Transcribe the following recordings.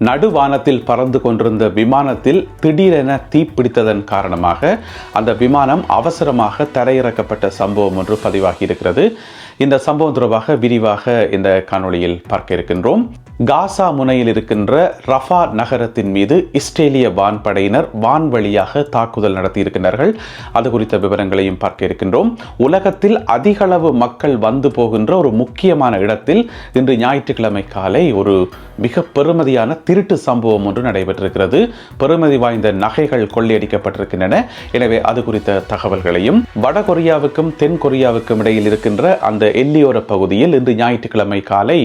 நடுவானத்தில் பறந்து கொண்டிருந்த விமானத்தில் திடீரென தீப்பிடித்ததன் காரணமாக அந்த விமானம் அவசரமாக தரையிறக்கப்பட்ட சம்பவம் ஒன்று பதிவாகி இருக்கிறது இந்த சம்பவம் தொடர்பாக விரிவாக இந்த காணொளியில் பார்க்க இருக்கின்றோம். காசா முனையில் இருக்கின்ற ரஃபா நகரத்தின் மீது இஸ்ரேலிய வான்படையினர் வான்வழியாக தாக்குதல் நடத்தியிருக்கிறார்கள் அது குறித்த விவரங்களையும் பார்க்க இருக்கின்றோம். உலகத்தில் அதிகளவு மக்கள் வந்து போகின்ற ஒரு முக்கியமான இடத்தில் இன்று ஞாயிற்றுக்கிழமை காலை ஒரு மிக பெருமதியான திருட்டு சம்பவம் ஒன்று நடைபெற்றிருக்கிறது. பெருமதி வாய்ந்த நகைகள் கொள்ளையடிக்கப்பட்டிருக்கின்றன. எனவே அது குறித்த தகவல்களையும் வட கொரியாவுக்கும் தென் கொரியாவுக்கும் இடையில் இருக்கின்ற அந்த எல்லியோர பகுதியில் இன்று ஞாயிற்றுக்கிழமை காலை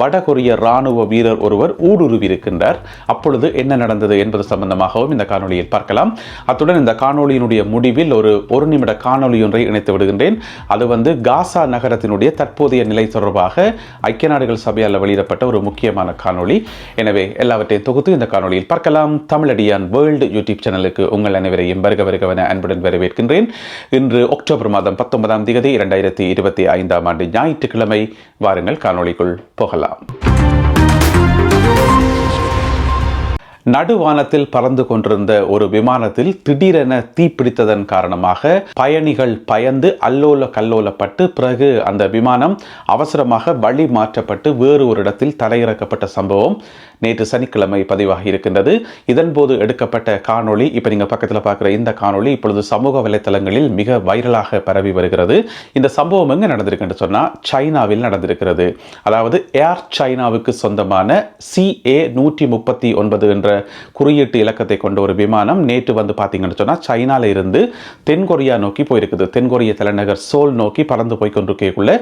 வட கொரிய ராணுவ வீரர் ஒருவர் ஊடுருவி இருக்கின்றார் அப்பொழுது என்ன நடந்தது என்பது சம்பந்தமாகவும் இந்த காணொளியில் பார்க்கலாம். அத்துடன் இந்த காணொலியினுடைய முடிவில் ஒரு ஒரு நிமிட காணொளி ஒன்றை இணைத்து விடுகின்றேன். அது வந்து காசா நகரத்தினுடைய தற்போதைய நிலை தொடர்பாக ஐக்கிய நாடுகள் சபையால் வெளியிடப்பட்ட ஒரு முக்கியமான காணொளி. எனவே எல்லாவற்றையும் தொகுத்து இந்த காணொளியில் பார்க்கலாம். தமிழடியான் வேர்ல்டு யூடியூப் சேனலுக்கு உங்கள் அனைவரையும் வருக வருகவன அன்புடன் வரவேற்கின்றேன். இன்று அக்டோபர் மாதம் பத்தொன்பதாம் தேதி இரண்டாயிரத்தி இருபத்தி ஐந்தாம் ஆண்டு ஞாயிற்றுக்கிழமை வாருங்கள் காணொளிக்குள் போகலாம். Thank you. நடுவானத்தில் பறந்து கொண்டிருந்த ஒரு விமானத்தில் திடீரென தீப்பிடித்ததன் காரணமாக பயணிகள் பயந்து அல்லோல கல்லோலப்பட்டு பிறகு அந்த விமானம் அவசரமாக வழி மாற்றப்பட்டு வேறு ஒரு இடத்தில் தரையிறக்கப்பட்ட சம்பவம் நேற்று சனிக்கிழமை பதிவாகி இருக்கின்றது. இதன்போது எடுக்கப்பட்ட காணொளி இப்போ நீங்கள் பக்கத்தில் பார்க்குற இந்த காணொளி இப்பொழுது சமூக வலைத்தளங்களில் மிக வைரலாக பரவி வருகிறது. இந்த சம்பவம் எங்கே நடந்திருக்குன்னு சொன்னால் சைனாவில் நடந்திருக்கிறது. அதாவது ஏர் சைனாவுக்கு சொந்தமான சிஏ நூற்றி முப்பத்தி ஒன்பது என்ற குறியீட்டு இலக்கத்தை கொண்ட ஒரு விமானம் நேற்று வந்து பார்த்தீங்கன்னு சொன்னால் சைனாவில் இருந்து தென்கொரியா நோக்கி போயிருக்குது. தென்கொரிய தலைநகர் சோல் நோக்கி பறந்து போய் கொண்டிருக்கக்குள்ள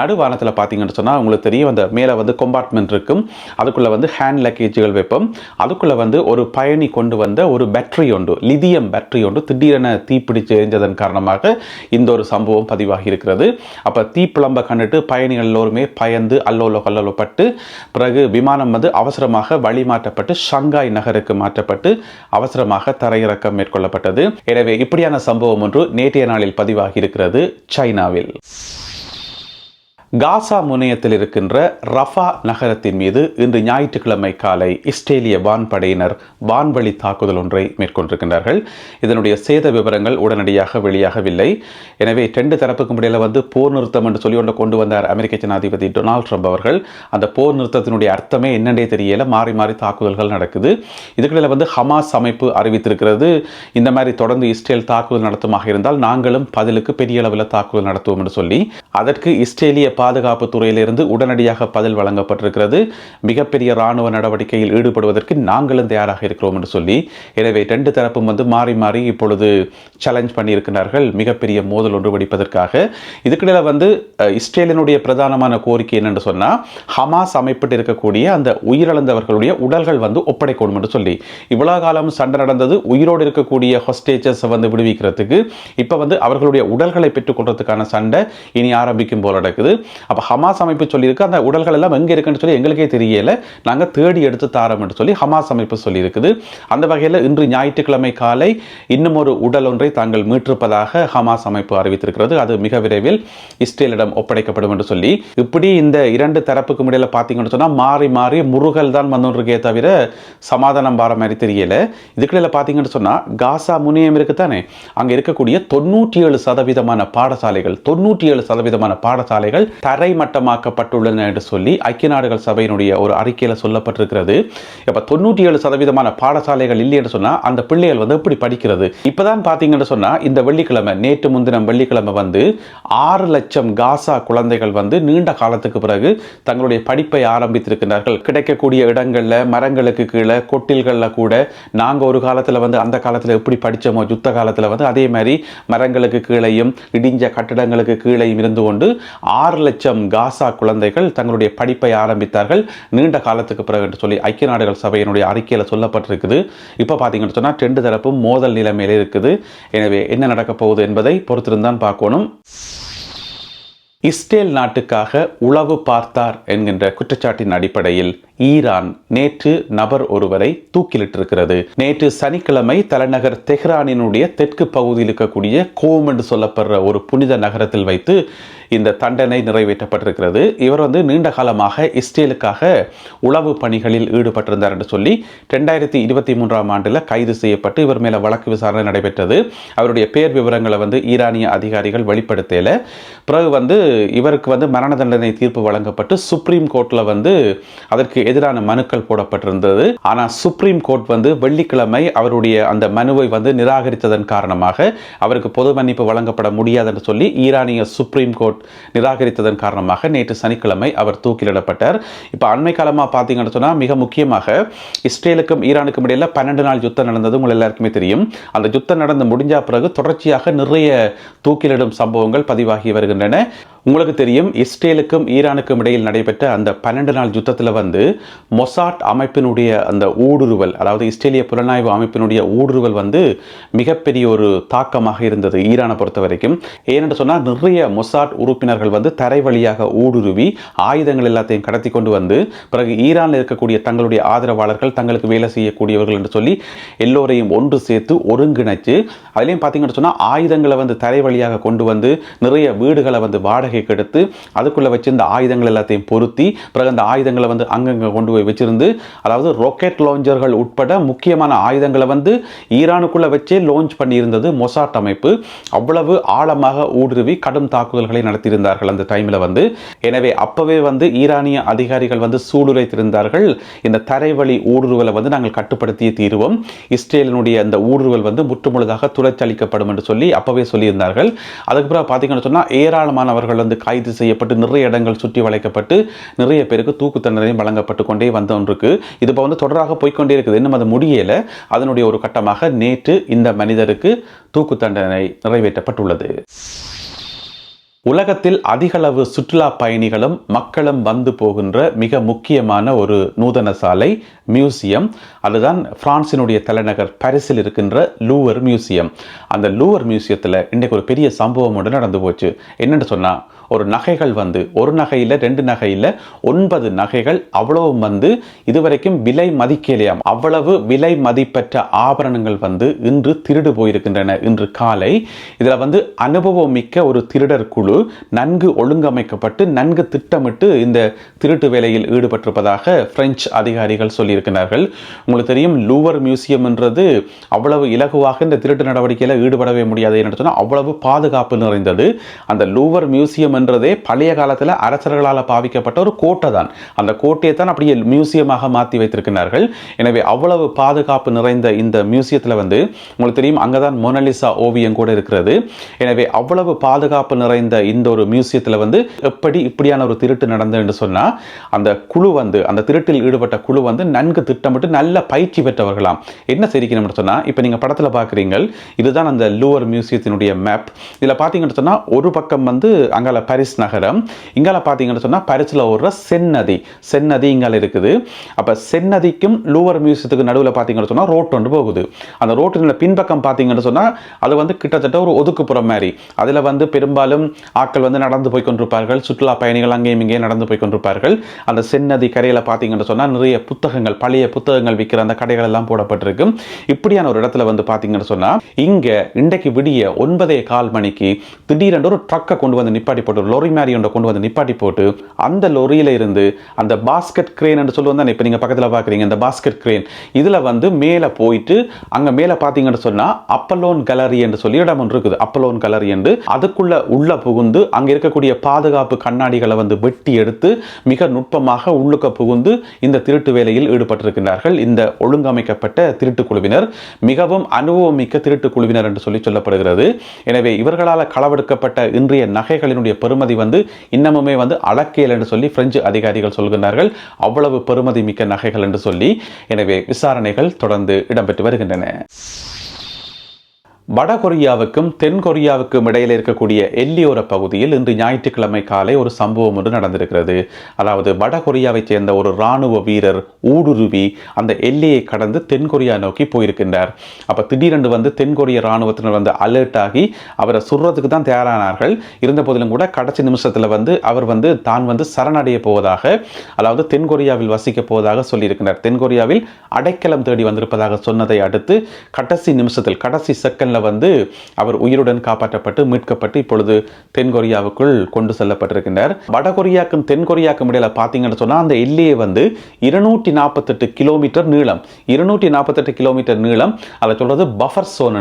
நடுவானத்தில் பார்த்தீங்கன்னு சொன்னால் உங்களுக்கு தெரியும் அந்த மேலே வந்து கொம்பார்ட்மெண்ட் இருக்கும். அதுக்குள்ளே வந்து ஹேண்ட் லக்கேஜுகள் வைப்போம். அதுக்குள்ளே வந்து ஒரு பயணி கொண்டு வந்த ஒரு பேட்டரி ஒன்று லிதியம் பேட்டரி ஒன்று திடீரென தீப்பிடிச்சு எரிஞ்சதன் காரணமாக இந்த ஒரு சம்பவம் பதிவாகி இருக்கிறது. அப்போ தீப்பிளம்ப கண்டுட்டு பயணிகள் எல்லோருமே பயந்து அல்லோலோ கல்லோலப்பட்டு பிறகு விமானம் வந்து அவசரமாக வழி மாற்றப்பட்டு ஷங்காய் நகருக்கு மாற்றப்பட்டு அவசரமாக தரையிறக்கம் மேற்கொள்ளப்பட்டது. எனவே இப்படியான சம்பவம் ஒன்று நேற்றைய நாளில் பதிவாகி இருக்கிறது சைனாவில். காசா முனையத்தில் இருக்கின்ற ரஃபா நகரத்தின் மீது இன்று ஞாயிற்றுக்கிழமை காலை இஸ்ரேலிய வான்படையினர் வான்வழி தாக்குதல் ஒன்றை மேற்கொண்டிருக்கின்றார்கள். இதனுடைய சேத விவரங்கள் உடனடியாக வெளியாகவில்லை. எனவே ரெண்டு தரப்புக்கும் இடையில வந்து போர் நிறுத்தம் என்று சொல்லி ஒன்று கொண்டு வந்தார் அமெரிக்க ஜனாதிபதி டொனால்ட் ட்ரம்ப் அவர்கள். அந்த போர் நிறுத்தத்தினுடைய அர்த்தமே என்னென்னே தெரியல. மாறி மாறி தாக்குதல்கள் நடக்குது. இதுக்கிடையில் வந்து ஹமாஸ் அமைப்பு அறிவித்திருக்கிறது. இந்த மாதிரி தொடர்ந்து இஸ்ரேல் தாக்குதல் நடத்துமாக இருந்தால் நாங்களும் பதிலுக்கு பெரிய அளவில் தாக்குதல் நடத்துவோம் என்று சொல்லி அதற்கு இஸ்ரேலிய பாதுகாப்பு துறையிலிருந்து உடனடியாக பதில் வழங்கப்பட்டிருக்கிறது. மிகப்பெரிய ராணுவ நடவடிக்கையில் ஈடுபடுவதற்கு நாங்களும் தயாராக இருக்கிறோம் என்று சொல்லி எனவே ரெண்டு தரப்பும் வந்து மாறி மாறி இப்பொழுது சேலஞ்ச் பண்ணியிருக்கிறார்கள். மிகப்பெரிய மோதல் ஒன்று வெடிப்பதற்காக. இதுக்கிடையில் வந்து இஸ்ரேலினுடைய பிரதானமான கோரிக்கை என்னென்று சொன்னால் ஹமாஸ் அமைப்பிட்டு இருக்கக்கூடிய அந்த உயிரிழந்தவர்களுடைய உடல்கள் வந்து ஒப்படைக்கணும் என்று சொல்லி. இவ்வளோ காலம் சண்டை நடந்தது உயிரோடு இருக்கக்கூடிய ஹொஸ்டேஜஸ் வந்து விடுவிக்கிறதுக்கு இப்போ வந்து அவர்களுடைய உடல்களை பெற்றுக்கொள்றதுக்கான சண்டை இனி ஆரம்பிக்கும் போல நடக்குது. அப்போ ஹமாஸ் அமைப்பு சொல்லியிருக்கு அந்த உடல்கள் எல்லாம் எங்கே இருக்குன்னு சொல்லி எங்களுக்கே தெரியலை. நாங்கள் தேடி எடுத்து தாரோம் என்று சொல்லி ஹமாஸ் அமைப்பு சொல்லியிருக்குது. அந்த வகையில் இன்று ஞாயிற்றுக்கிழமை காலை இன்னும் ஒரு உடல் ஒன்றை தாங்கள் மீட்டிருப்பதாக ஹமாஸ் அமைப்பு அறிவித்திருக்கிறது. அது மிக விரைவில் இஸ்ரேலிடம் ஒப்படைக்கப்படும் என்று சொல்லி. இப்படி இந்த இரண்டு தரப்புக்கும் இடையில பார்த்தீங்கன்னு சொன்னால் மாறி மாறி முருகல் தான் வந்துருக்கே தவிர சமாதானம் பார மாதிரி தெரியல. இதுக்குள்ள பார்த்தீங்கன்னு சொன்னால் காசா முனியம் இருக்குதானே? அங்கே இருக்கக்கூடிய தொண்ணூற்றி ஏழு சதவீதமான பாடசாலைகள் தொண்ணூற்றி ஏழு விதமான பாடசாலைகள் தரைமட்டமாக்கப்பட்டுள்ளன என்று சொல்லி ஐக்கிய நாடுகள் சபையினுடைய ஒரு அறிக்கையில் சொல்லப்பட்டிருக்கிறது. இப்போ தொண்ணூற்றி ஏழு சதவீதமான பாடசாலைகள் இல்லை என்று சொன்னால் அந்த பிள்ளைகள் வந்து எப்படி படிக்கிறது? இப்போதான் பார்த்தீங்கன்னு சொன்னால் இந்த வெள்ளிக்கிழமை நேற்று முன்தினம் வெள்ளிக்கிழமை வந்து ஆறு லட்சம் காசா குழந்தைகள் வந்து நீண்ட காலத்துக்கு பிறகு தங்களுடைய படிப்பை ஆரம்பித்திருக்கிறார்கள். கிடைக்கக்கூடிய இடங்களில் மரங்களுக்கு கீழே கொட்டில்களில் கூட நாங்கள் ஒரு காலத்தில் வந்து அந்த காலத்தில் எப்படி படித்தோமோ யுத்த காலத்தில் வந்து அதே மாதிரி மரங்களுக்கு கீழேயும் இடிஞ்ச கட்டிடங்களுக்கு கீழேயும் இருந்து கொண்டு ஆறு லட்சம் காசா குழந்தைகள் தங்களுடைய படிப்பை ஆரம்பித்தார்கள். நீண்ட காலத்துக்கு பிறகு என்று சொல்லி ஐக்கிய நாடுகள் சபையினுடைய அறிக்கையில் சொல்லப்பட்டிருக்குது. இப்போ பார்த்தீங்கன்னு சொன்னால் ரெண்டு தரப்பும் மோதல் நிலைமையில் இருக்குது. எனவே என்ன நடக்கப் போகுது என்பதை பொறுத்திருந்தான் பார்க்கணும். இஸ்ரேல் நாட்டுக்காக உளவு பார்த்தார் என்கின்ற குற்றச்சாட்டின் அடிப்படையில் ஈரான் நேற்று நபர் ஒருவரை தூக்கிலிட்டிருக்கிறது. நேற்று சனிக்கிழமை தலைநகர் தெஹ்ரானினுடைய தெற்கு பகுதியில் இருக்கக்கூடிய கோம் என்று சொல்லப்படுற ஒரு புனித நகரத்தில் வைத்து இந்த தண்டனை நிறைவேற்றப்பட்டிருக்கிறது. இவர் வந்து நீண்ட காலமாக இஸ்ரேலுக்காக உளவு பணிகளில் ஈடுபட்டிருந்தார் என்று சொல்லி ரெண்டாயிரத்தி இருபத்தி மூன்றாம் ஆண்டில் கைது செய்யப்பட்டு இவர் மேலே வழக்கு விசாரணை நடைபெற்றது. அவருடைய பேர் விவரங்களை வந்து ஈரானிய அதிகாரிகள் வெளிப்படுத்தல. பிறகு வந்து இவருக்கு வந்து மரண தண்டனை தீர்ப்பு வழங்கப்பட்டு சுப்ரீம் கோர்ட்டில் வந்து அதற்கு எதிரான மனுக்கள் போடப்பட்டிருந்தது. ஆனால் சுப்ரீம் கோர்ட் வந்து வெள்ளிக்கிழமை அவருடைய அந்த மனுவை வந்து நிராகரித்ததன் காரணமாக அவருக்கு பொது மன்னிப்பு வழங்கப்பட முடியாது என்று சொல்லி ஈரானிய சுப்ரீம் கோர்ட் நிராகரித்ததன் காரணமாக நேற்று சனிக்கிழமை அவர் தூக்கிலிடப்பட்டார். இப்போ அண்மை காலமாக பார்த்தீங்கன்னு சொன்னால் மிக முக்கியமாக இஸ்ரேலுக்கும் ஈரானுக்கும் இடையில பன்னெண்டு நாள் யுத்தம் நடந்தது உங்கள் எல்லாருக்குமே தெரியும். அந்த யுத்தம் நடந்து முடிஞ்ச பிறகு தொடர்ச்சியாக நிறைய தூக்கிலிடும் சம்பவங்கள் பதிவாகி வருகின்றன. உங்களுக்கு தெரியும் இஸ்ரேலுக்கும் ஈரானுக்கும் இடையில் நடைபெற்ற அந்த பன்னெண்டு நாள் யுத்தத்தில் வந்து மொசாட் அமைப்பினுடைய அந்த ஊடுருவல் அதாவது இஸ்ரேலிய புலனாய்வு அமைப்பினுடைய ஊடுருவல் வந்து மிகப்பெரிய ஒரு தாக்கமாக இருந்தது ஈரானை பொறுத்த வரைக்கும் ஏனென்று சொன்னால் நிறைய மொசாட் உறுப்பினர்கள் வந்து தரை வழியாக ஊடுருவி ஆயுதங்கள் எல்லாத்தையும் கடத்தி கொண்டு வந்து பிறகு ஈரானில் இருக்கக்கூடிய தங்களுடைய ஆதரவாளர்கள் தங்களுக்கு வேலை செய்யக்கூடியவர்கள் என்று சொல்லி எல்லோரையும் ஒன்று சேர்த்து ஒருங்கிணைச்சு அதுலேயும் பார்த்தீங்கன்னு சொன்னால் ஆயுதங்களை வந்து தரை வழியாக கொண்டு வந்து நிறைய வீடுகளை வந்து வாடகை வாடகைக்கு எடுத்து அதுக்குள்ளே வச்சு இந்த ஆயுதங்கள் எல்லாத்தையும் பொருத்தி பிறகு அந்த ஆயுதங்களை வந்து அங்கங்கே கொண்டு போய் வச்சிருந்து அதாவது ராக்கெட் லாஞ்சர்கள் உட்பட முக்கியமான ஆயுதங்களை வந்து ஈரானுக்குள்ளே வச்சே லான்ச் பண்ணியிருந்தது மொசாட் அமைப்பு. அவ்வளவு ஆழமாக ஊடுருவி கடும் தாக்குதல்களை நடத்தியிருந்தார்கள் அந்த டைமில் வந்து. எனவே அப்போவே வந்து ஈரானிய அதிகாரிகள் வந்து சூடுரைத்திருந்தார்கள் இந்த தரைவழி ஊடுருவலை வந்து நாங்கள் கட்டுப்படுத்திய தீர்வோம். இஸ்ரேலினுடைய அந்த ஊடுருவல் வந்து முற்றுமுழுதாக துளைச்சளிக்கப்படும் என்று சொல்லி அப்போவே சொல்லியிருந்தார்கள். அதுக்கப்புறம் பார்த்தீங்கன்னு சொன்னால் ஏராளமானவர்கள் தொடர்ந்து கைது செய்யப்பட்டு நிறைய இடங்கள் சுற்றி வளைக்கப்பட்டு நிறைய பேருக்கு தூக்கு தண்டனையும் வழங்கப்பட்டு கொண்டே வந்தோன்றிருக்கு இது இப்போ வந்து தொடராக போய்க்கொண்டே இருக்குது. இன்னும் அது முடியலை. அதனுடைய ஒரு கட்டமாக நேற்று இந்த மனிதருக்கு தூக்கு தண்டனை நிறைவேற்றப்பட்டுள்ளது. உலகத்தில் அதிகளவு சுற்றுலா பயணிகளும் மக்களும் வந்து போகின்ற மிக முக்கியமான ஒரு நூதன சாலை மியூசியம். அதுதான் பிரான்சினுடைய தலைநகர் பாரிஸில் இருக்கின்ற லூவர் மியூசியம். அந்த லூவர் மியூசியத்தில் இன்றைக்கு ஒரு பெரிய சம்பவம் ஒன்று நடந்து போச்சு. என்னென்னு சொன்னால் ஒரு நகைகள் வந்து ஒரு நகையில் ரெண்டு நகையில் ஒன்பது நகைகள் அவ்வளவும் வந்து இதுவரைக்கும் விலை மதிக்கலையாம். அவ்வளவு விலை மதிப்பற்ற ஆபரணங்கள் வந்து இன்று திருடு போயிருக்கின்றன. இன்று காலை இதில் வந்து அனுபவம் மிக்க ஒரு திருடர் குழு நன்கு ஒழுங்கமைக்கப்பட்டு நன்கு திட்டமிட்டு இந்த திருட்டு வேலையில் ஈடுபட்டிருப்பதாக பிரெஞ்சு அதிகாரிகள் சொல்லியிருக்கிறார்கள். உங்களுக்கு தெரியும் லூவர் மியூசியம் என்றது அவ்வளவு இலகுவாக இந்த திருட்டு நடவடிக்கையில் ஈடுபடவே முடியாது என்று சொன்னால் அவ்வளவு பாதுகாப்பு நிறைந்தது. அந்த லூவர் மியூசியம் என்றதே பழைய காலத்தில் அரசர்களால் பாவிக்கப்பட்ட ஒரு கோட்டை தான் அந்த கோட்டையை தான் அப்படியே மியூசியமாக மாற்றி வைத்திருக்கிறார்கள். எனவே அவ்வளவு பாதுகாப்பு நிறைந்த இந்த மியூசியத்தில் வந்து உங்களுக்கு தெரியும் அங்கே தான் மொனலிசா ஓவியம் கூட இருக்கிறது. எனவே அவ்வளவு பாதுகாப்பு நிறைந்த இந்த ஒரு மியூசியத்தில் வந்து எப்படி இப்படியான ஒரு திருட்டு நடந்தது என்று சொன்னால் அந்த குழு வந்து அந்த திருட்டில் ஈடுபட்ட குழு வந்து நன்கு திட்டமிட்டு நல்ல பயிற்சி பெற்றவர்களாம். என்ன சிரிக்கணும்னு சொன்னால் இப்போ நீங்கள் படத்தில் பார்க்குறீங்க இதுதான் அந்த லூவர் மியூசியத்தினுடைய மேப் இதில் பார்த்தீங்கன்னு சொன்னால் ஒரு பக்கம் வந்து அங்கால பாரிஸ் நகரம். இங்கால பார்த்தீங்கன்னு சொன்னால் பாரிஸில் ஓடுற செந்நதி. செந்நதி இங்கால இருக்குது. அப்போ செந்நதிக்கும் லூவர் மியூசியத்துக்கு நடுவில் பார்த்தீங்கன்னு சொன்னால் ரோட் ஒன்று போகுது. அந்த ரோட்டின் பின்பக்கம் பார்த்தீங்கன்னு சொன்னால் அது வந்து கிட்டத்தட்ட ஒரு ஒதுக்குப்புறம் மாதிரி. அதில் வந்து பெரும்பாலும் ஆட்கள் வந்து நடந்து போய் கொண்டிருப்பார்கள். சுற்றுலா பயணிகள் அங்கேயும் இங்கேயும் நடந்து போய் கொண்டிருப்பார்கள். அந்த செந்நதி கரையில் பார்த்தீங்கன்னு சொன்னால் நிறைய புத்தகங்கள் பழைய புத்தகங்கள் விற்கிற அந்த கடைகள் எல்லாம் போடப்பட்டிருக்கு. இப்படியான ஒரு இடத்துல வந்து பார்த்தீங்கன்னு சொன்னால் இங்கே இன்றைக்கு விடிய ஒன்பதே கால் மணிக்கு திடீரென்று ஒரு ட்ரக்கை கொண்டு வந்து நிப்பாட்டி போட்டு ஒரு லொரி மாதிரி ஒன்றை கொண்டு வந்து நிப்பாட்டி போட்டு அந்த லொரியில் இருந்து அந்த பாஸ்கெட் கிரேன் என்று சொல்லுவோம் இப்போ நீங்கள் பக்கத்தில் பார்க்குறீங்க இந்த பாஸ்கெட் கிரேன் இதில் வந்து மேலே போயிட்டு அங்கே மேலே பார்த்தீங்கன்னு சொன்னால் அப்பலோன் கலரி என்று சொல்லி இடம் ஒன்று இருக்குது. அப்பலோன் கலரி என்று. அதுக்குள்ளே உள்ளே புகுந்து அங்கே இருக்கக்கூடிய பாதுகாப்பு கண்ணாடிகளை வந்து வெட்டி எடுத்து மிக நுட்பமாக உள்ளுக்க புகுந்து இந்த திருட்டு வேலையில் ஈடுபட்டிருக்கிறார்கள் இந்த ஒழுங்கமைக்கப்பட்ட திருட்டு குழுவினர். மிகவும் அனுபவமிக்க திருட்டு குழுவினர் என்று சொல்லி சொல்லப்படுகிறது. எனவே இவர்களால் களவெடுக்கப்பட்ட இன்றைய நகைகளினுடைய பெருமதி வந்து இன்னமுமே வந்து அளக்கையல் என்று சொல்லி பிரெஞ்சு அதிகாரிகள் சொல்கின்றார்கள். அவ்வளவு பெருமதி மிக்க நகைகள் என்று சொல்லி. எனவே விசாரணைகள் தொடர்ந்து இடம்பெற்று வருகின்றன. வடகொரியாவுக்கும் தென்கொரியாவுக்கும் இடையில் இருக்கக்கூடிய எல்லியோர பகுதியில் இன்று ஞாயிற்றுக்கிழமை காலை ஒரு சம்பவம் ஒன்று நடந்திருக்கிறது. அதாவது வடகொரியாவைச் சேர்ந்த ஒரு இராணுவ வீரர் ஊடுருவி அந்த எல்லையை கடந்து தென்கொரியா நோக்கி போயிருக்கின்றார். அப்போ திடீரென்று வந்து தென்கொரிய இராணுவத்தினர் வந்து அலர்ட் ஆகி அவரை சுடுறதுக்கு தான் தயாரானார்கள். இருந்த போதிலும் கூட கடைசி நிமிஷத்தில் வந்து அவர் வந்து தான் வந்து சரணடைய போவதாக அதாவது தென்கொரியாவில் வசிக்க போவதாக சொல்லியிருக்கிறார் தென்கொரியாவில் அடைக்கலம் தேடி வந்திருப்பதாக சொன்னதை அடுத்து கடைசி நிமிஷத்தில் கடைசி செகண்டில் வந்து அவர் உயிருடன் காப்பாற்றப்பட்டு மீட்கப்பட்டு இப்பொழுது தென்கொரியாவுக்குள் கொண்டு செல்லப்பட்டிருக்கின்றார். வடகொரியாக்கும் தென்கொரியாக்கும் இடையில பார்த்தீங்கன்னு சொன்னா அந்த எல்லையை வந்து இருநூற்றி நாற்பத்தெட்டு கிலோமீட்டர் நீளம். இருநூற்றி நாற்பத்தெட்டு கிலோமீட்டர் நீளம். அதை சொல்கிறது பஃபர் சோன்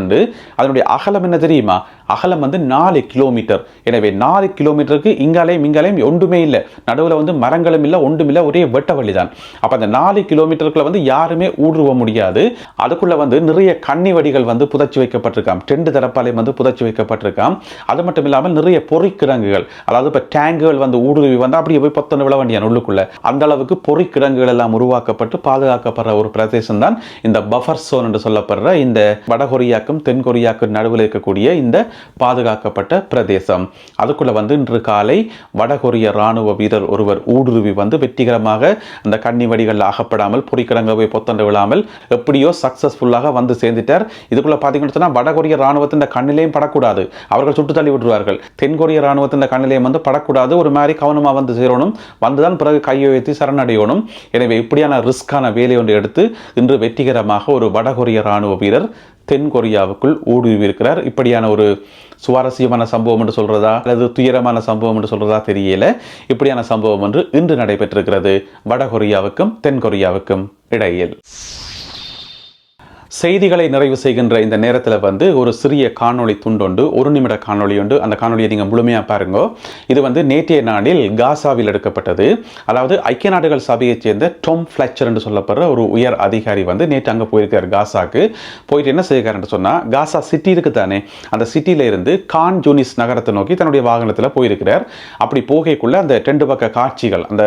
அதனுடைய அகலம் என்ன தெரியுமா? அகலம் வந்து நாலு கிலோமீட்டர். எனவே நாலு கிலோமீட்டருக்கு இங்காலையும் இங்காலையும் ஒன்றுமே இல்லை. நடுவில் வந்து மரங்களும் இல்லை ஒன்றும் இல்லை ஒரே வெட்ட வழி தான் அப்போ அந்த நாலு கிலோமீட்டருக்குள்ள வந்து யாருமே ஊடுருவ முடியாது. அதுக்குள்ளே வந்து நிறைய கன்னி வடிகள் வந்து புதைச்சி வைக்கப்பட்டிருக்காம். டெண்டு தரப்பாலையும் வந்து புதைச்சி வைக்கப்பட்டிருக்காம். அது மட்டும் இல்லாமல் நிறைய பொறிக்கிடங்குகள் அதாவது இப்போ டேங்குகள் வந்து ஊடுருவி வந்து அப்படியே போய் பத்தொன்று விழ வேண்டிய உள்ளுக்குள்ளே. அந்த அளவுக்கு பொறிக்கிடங்குகள் எல்லாம் உருவாக்கப்பட்டு பாதுகாக்கப்படுற ஒரு பிரதேசம் தான் இந்த பஃபர் சோன் என்று சொல்லப்படுற இந்த வடகொரியாக்கும் தென்கொரியாக்கும் நடுவில் இருக்கக்கூடிய இந்த பாதுகாக்கப்பட்ட பிரதேசம். அதுக்குள்ள வந்து இன்று காலை வடகொரிய ராணுவ வீரர் ஒருவர் ஊடுருவி வந்து வெற்றிகரமாக அந்த கண்ணி வடிகளில் அகப்படாமல் பொறிக்கிடங்க போய் பொத்தண்டு விழாமல் எப்படியோ சக்சஸ்ஃபுல்லாக வந்து சேர்ந்துட்டார். இதுக்குள்ள பார்த்தீங்கன்னு சொன்னா வடகொரிய ராணுவத்தின் கண்ணிலையும் படக்கூடாது. அவர்கள் சுட்டு தள்ளி விட்டுருவார்கள். தென்கொரிய ராணுவத்தின் கண்ணிலையும் வந்து படக்கூடாது. ஒரு மாதிரி கவனமாக வந்து சேரணும். வந்துதான் பிறகு கையெழுத்தி சரணடையணும். எனவே இப்படியான ரிஸ்கான வேலை ஒன்று எடுத்து இன்று வெற்றிகரமாக ஒரு வடகொரிய ராணுவ வீரர் தென் கொரியாவுக்குள் இருக்கிறார் இப்படியான ஒரு சுவாரஸ்யமான சம்பவம் என்று சொல்றதா? அல்லது துயரமான சம்பவம் என்று சொல்றதா தெரியல. இப்படியான சம்பவம் ஒன்று இன்று நடைபெற்றிருக்கிறது. வடகொரியாவுக்கும் தென் கொரியாவுக்கும் இடையில். செய்திகளை நிறைவு செய்கின்ற இந்த நேரத்தில் வந்து ஒரு சிறிய காணொளி துண்டொண்டு ஒரு நிமிட காணொளி உண்டு. அந்த காணொலியை நீங்கள் முழுமையாக பாருங்க. இது வந்து நேற்றைய நாளில் காசாவில் எடுக்கப்பட்டது. அதாவது ஐக்கிய நாடுகள் சபையைச் சேர்ந்த டொம் ஃபிளச்சர் என்று சொல்லப்படுற ஒரு உயர் அதிகாரி வந்து நேற்று அங்கே போயிருக்கார் காசாக்கு. போயிட்டு என்ன செய்கிறாருன்னு சொன்னால் காசா சிட்டி இருக்கு தானே. அந்த சிட்டியில இருந்து கான் ஜூனிஸ் நகரத்தை நோக்கி தன்னுடைய வாகனத்தில் போயிருக்கிறார். அப்படி போகைக்குள்ள அந்த ரெண்டு பக்க காட்சிகள் அந்த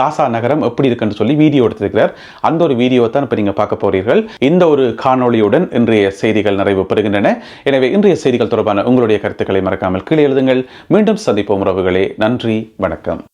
காசா நகரம் எப்படி இருக்குன்னு சொல்லி வீடியோ எடுத்திருக்கிறார். அந்த ஒரு வீடியோ தான் இப்போ நீங்கள் பார்க்க போகிறீர்கள் இந்த ஒரு காணொளியுடன் இன்றைய செய்திகள் நிறைவு பெறுகின்றன. எனவே இன்றைய செய்திகள் தொடர்பான உங்களுடைய கருத்துக்களை மறக்காமல் கீழே எழுதுங்கள். மீண்டும் சந்திப்போம் உறவுகளே. நன்றி. வணக்கம்.